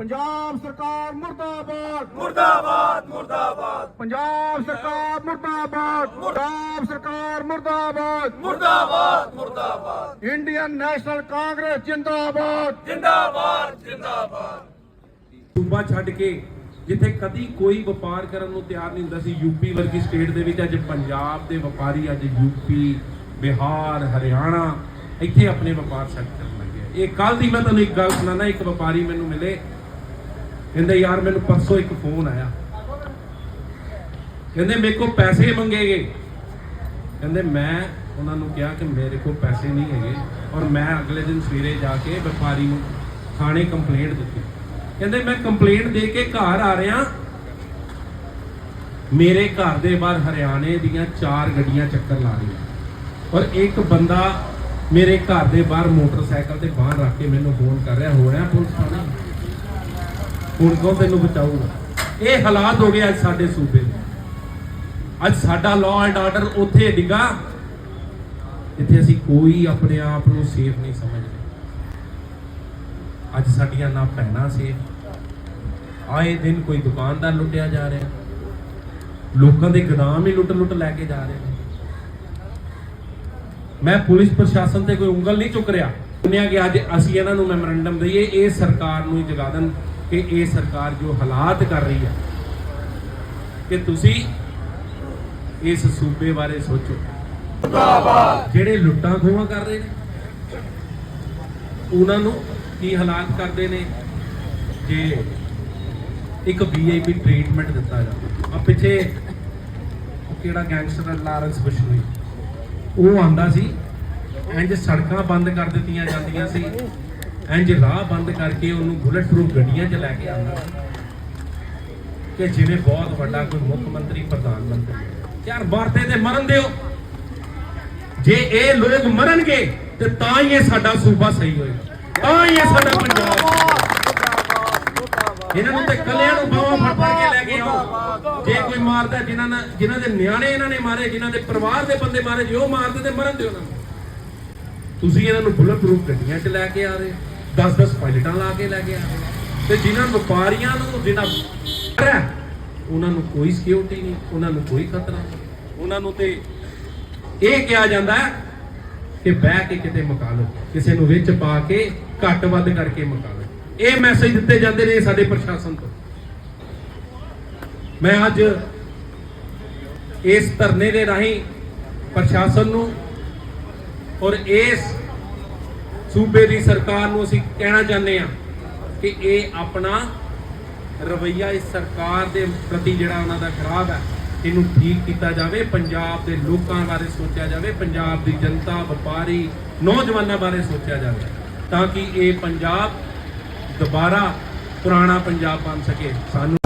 ਪੰਜਾਬ ਸਰਕਾਰ ਮੁਰਦਾਬਾਦ। ਮੁਰਦਾਬਾਦ ਮੁਰਦਾਬਾਦ। ਪੰਜਾਬ ਸਰਕਾਰ ਮੁਰਦਾਬਾਦ। ਮੁਰਦਾਬ ਸਰਕਾਰ ਮੁਰਦਾਬਾਦ। ਮੁਰਦਾਬਾਦ ਮੁਰਦਾਬਾਦ। ਇੰਡੀਅਨ ਨੈਸ਼ਨਲ ਕਾਂਗਰਸ ਜਿੰਦਾਬਾਦ। ਜਿੰਦਾਬਾਦ ਜਿੰਦਾਬਾਦ। ਸੂਬਾ ਛੱਡ ਕੇ ਜਿੱਥੇ ਕਦੀ ਕੋਈ ਵਪਾਰ ਕਰਨ ਨੂੰ ਤਿਆਰ ਨਹੀਂ ਹੁੰਦਾ ਸੀ ਯੂਪੀ ਵਰਗੀ ਸਟੇਟ ਦੇ ਵਿੱਚ ਅੱਜ ਪੰਜਾਬ ਦੇ ਵਪਾਰੀ ਅੱਜ ਯੂਪੀ ਬਿਹਾਰ ਹਰਿਆਣਾ ਇੱਥੇ ਆਪਣੇ ਵਪਾਰ ਸੈੱਟ ਕਰਨ ਲੱਗੇ ਇਹ ਕੱਲ ਦੀ ਮੈਂ ਤੁਹਾਨੂੰ ਇੱਕ ਗੱਲ ਸੁਣਾਣਾ ਇੱਕ ਵਪਾਰੀ ਮੈਨੂੰ ਮਿਲੇ ਕਹਿੰਦੇ, ਯਾਰ, ਮੈਨੂੰ ਪਰਸੋਂ ਇੱਕ ਫੋਨ ਆਇਆ। ਕਹਿੰਦੇ, ਮੇਰੇ ਕੋਲ ਪੈਸੇ ਮੰਗੇਗੇ। ਕਹਿੰਦੇ, ਮੈਂ ਉਹਨਾਂ ਨੂੰ ਕਿਹਾ ਕਿ ਮੇਰੇ ਕੋਲ ਪੈਸੇ ਨਹੀਂ ਹੈਗੇ ਔਰ ਮੈਂ ਅਗਲੇ ਦਿਨ ਸਵੇਰੇ ਜਾ ਕੇ ਵਪਾਰੀ ਨੂੰ ਥਾਣੇ ਕੰਪਲੇਂਟ ਦਿੱਤੀ। ਕਹਿੰਦੇ, ਮੈਂ ਕੰਪਲੇਂਟ ਦੇ ਕੇ ਘਰ ਆ ਰਿਹਾ। ਮੇਰੇ ਘਰ ਦੇ ਬਾਹਰ ਹਰਿਆਣੇ ਦੀਆਂ ਚਾਰ ਗੱਡੀਆਂ ਚੱਕਰ ਲਾ ਰਹੀਆਂ। ਔਰ ਇੱਕ ਬੰਦਾ ਮੇਰੇ ਘਰ ਦੇ ਬਾਹਰ ਮੋਟਰਸਾਈਕਲ ਤੇ ਬਾਹਰ ਰੱਖ ਕੇ ਮੈਨੂੰ ਫੋਨ ਕਰ ਰਿਹਾ। ਹੋ ਰਿਹਾ ਪੁਲਿਸ ਥਾਣਾ? ਹੁਣ ਕੌਣ ਤੈਨੂੰ ਬਚਾਊਗਾ? ਇਹ ਹਾਲਾਤ ਹੋ ਗਏ ਅੱਜ ਸਾਡੇ ਸੂਬੇ ਦੇ। ਅੱਜ ਸਾਡਾ ਲਾਅ ਐਂਡ ਆਰਡਰ ਉੱਥੇ ਡਿੱਗਾ, ਜਿੱਥੇ ਅਸੀਂ ਕੋਈ ਆਪਣੇ ਆਪ ਨੂੰ ਸੇਫ ਨਹੀਂ ਸਮਝਦੇ। ਅੱਜ ਸਾਡੀਆਂ ਨਾ ਭੈਣਾਂ ਸੇਫ ਆਏ ਦਿਨ ਕੋਈ ਦੁਕਾਨਦਾਰ ਲੁੱਟਿਆ ਜਾ ਰਿਹਾ। ਲੋਕਾਂ ਦੇ ਗਦਾਮ ਹੀ ਲੁੱਟ ਲੁੱਟ ਲੈ ਕੇ ਜਾ ਰਹੇ ਨੇ। ਮੈਂ ਪੁਲਿਸ ਪ੍ਰਸ਼ਾਸਨ ਤੇ ਕੋਈ ਉਂਗਲ ਨਹੀਂ ਚੁੱਕ ਰਿਹਾ। ਸੁਣਿਆ ਕਿ ਅੱਜ ਅਸੀਂ ਇਹਨਾਂ ਨੂੰ ਮੈਮੋਰੈਂਡਮ ਦਈਏ, ਇਹ ਸਰਕਾਰ ਨੂੰ ਹੀ ਜਗਾ ਦੇਣ। ਕਿ ਇਹ ਸਰਕਾਰ ਜੋ ਹਾਲਾਤ ਕਰ ਰਹੀ ਹੈ, ਕਿ ਤੁਸੀਂ ਇਸ ਸੂਬੇ ਬਾਰੇ ਸੋਚੋ। ਜਿਹੜੇ ਲੁੱਟਾਂ ਖੋਹਾਂ ਕਰ ਰਹੇ ਨੇ, ਉਹਨਾਂ ਨੂੰ ਕੀ ਹਾਲਾਤ ਕਰਦੇ ਨੇ? ਜੇ ਇੱਕ ਵੀਆਈਪੀ ਟ੍ਰੀਟਮੈਂਟ ਦਿੱਤਾ ਜਾਂਦਾ ਆ ਪਿੱਛੇ ਕਿਹੜਾ ਗੈਂਗਸਟਰ ਲਾਰੈਂਸ ਬਸ਼ਨੋਈ ਉਹ ਆਂਦਾ ਸੀ ਇੰਜ ਸੜਕਾਂ ਬੰਦ ਕਰ ਦਿੱਤੀਆਂ ਜਾਂਦੀਆਂ ਸੀ। ਇੰਜ ਰਾਹ ਬੰਦ ਕਰਕੇ ਉਹਨੂੰ ਬੁਲਟ ਪ੍ਰੂਫ ਗੱਡੀਆਂ 'ਚ ਲੈ ਕੇ ਆਉਂਦਾ। ਸੀ ਕਿ ਜਿਵੇਂ ਬਹੁਤ ਵੱਡਾ ਕੋਈ ਮੁੱਖ ਮੰਤਰੀ, ਪ੍ਰਧਾਨ ਮੰਤਰੀ। ਯਾਰ ਭਾਰਤੇ ਤੇ ਮਰਨ ਦਿਓ। ਜੇ ਇਹ ਲੋਕ ਮਰਨਗੇ, ਤੇ ਤਾਂ ਹੀ ਇਹ ਸਾਡਾ ਸੂਬਾ ਸਹੀ ਹੋਏਗਾ। ਤਾਂ ਹੀ ਇਹ ਸਾਡਾ ਪੰਜਾਬ ਇਹਨਾਂ ਨੂੰ ਤੇ ਕੱਲਿਆਂ ਨੂੰ ਬਾਹਾਂ ਫੜ ਫੜ ਕੇ ਲੈ ਕੇ ਆਓ। ਜੇ ਕੋਈ ਮਾਰਦਾ, ਜਿਨ੍ਹਾਂ ਨਾਲ ਜਿਨ੍ਹਾਂ ਦੇ ਨਿਆਣੇ ਇਹਨਾਂ ਨੇ ਮਾਰੇ, ਜਿਨ੍ਹਾਂ ਦੇ ਪਰਿਵਾਰ ਦੇ ਬੰਦੇ ਮਾਰੇ, ਜੇ ਉਹ ਮਾਰਦੇ ਤੇ ਮਰਨ ਦਿਓ ਉਹਨਾਂ ਤੁਸੀਂ ਇਹਨਾਂ ਨੂੰ ਬੁਲਟ ਪ੍ਰੂਫ ਗੱਡੀਆਂ 'ਚ ਲੈ ਕੇ ਆ ਰਹੇ 10-10 ਪਾਇਲਟਾਂ ਲਾ ਕੇ ਲੈ ਗਿਆ ਤੇ ਜਿਨ੍ਹਾਂ ਵਪਾਰੀਆਂ ਨੂੰ ਜਿਨ੍ਹਾਂ ਉਹਨਾਂ ਨੂੰ ਕੋਈ ਸਿਕਿਉਰਿਟੀ ਨਹੀਂ, ਉਹਨਾਂ ਨੂੰ ਕੋਈ ਖਤਰਾ ਨਹੀਂ। ਉਹਨਾਂ ਨੂੰ ਤੇ ਇਹ ਕਿਹਾ ਜਾਂਦਾ ਹੈ ਕਿ ਬਹਿ ਕੇ ਕਿਤੇ ਮਕਾ ਲਓ, ਕਿਸੇ ਨੂੰ ਵਿੱਚ ਪਾ ਕੇ ਘੱਟ ਵੱਧ ਕਰਕੇ ਮਕਾ ਲਓ। ਇਹ ਮੈਸੇਜ ਦਿੱਤੇ ਜਾਂਦੇ ਨੇ ਸਾਡੇ ਪ੍ਰਸ਼ਾਸਨ ਤੋਂ। ਮੈਂ ਅੱਜ ਇਸ ਧਰਨੇ ਦੇ ਰਾਹੀਂ ਪ੍ਰਸ਼ਾਸਨ ਨੂੰ ਔਰ ਇਸ ਸੂਬੇ ਦੀ ਸਰਕਾਰ ਨੂੰ ਅਸੀਂ ਕਹਿਣਾ ਚਾਹੁੰਦੇ ਹਾਂ ਕਿ ਇਹ ਆਪਣਾ ਰਵਈਆ ਇਸ ਸਰਕਾਰ ਦੇ ਪ੍ਰਤੀ ਜਿਹੜਾ ਉਹਨਾਂ ਦਾ ਖਰਾਬ ਹੈ, ਇਹਨੂੰ ਠੀਕ ਕੀਤਾ ਜਾਵੇ, ਪੰਜਾਬ ਦੇ ਲੋਕਾਂ ਬਾਰੇ ਸੋਚਿਆ ਜਾਵੇ, ਪੰਜਾਬ ਦੀ ਜਨਤਾ, ਵਪਾਰੀ, ਨੌਜਵਾਨਾਂ ਬਾਰੇ ਸੋਚਿਆ ਜਾਵੇ ਤਾਂ ਕਿ ਇਹ ਪੰਜਾਬ ਦੁਬਾਰਾ ਪੁਰਾਣਾ ਪੰਜਾਬ ਬਣ ਸਕੇ। ਸਾਨੂੰ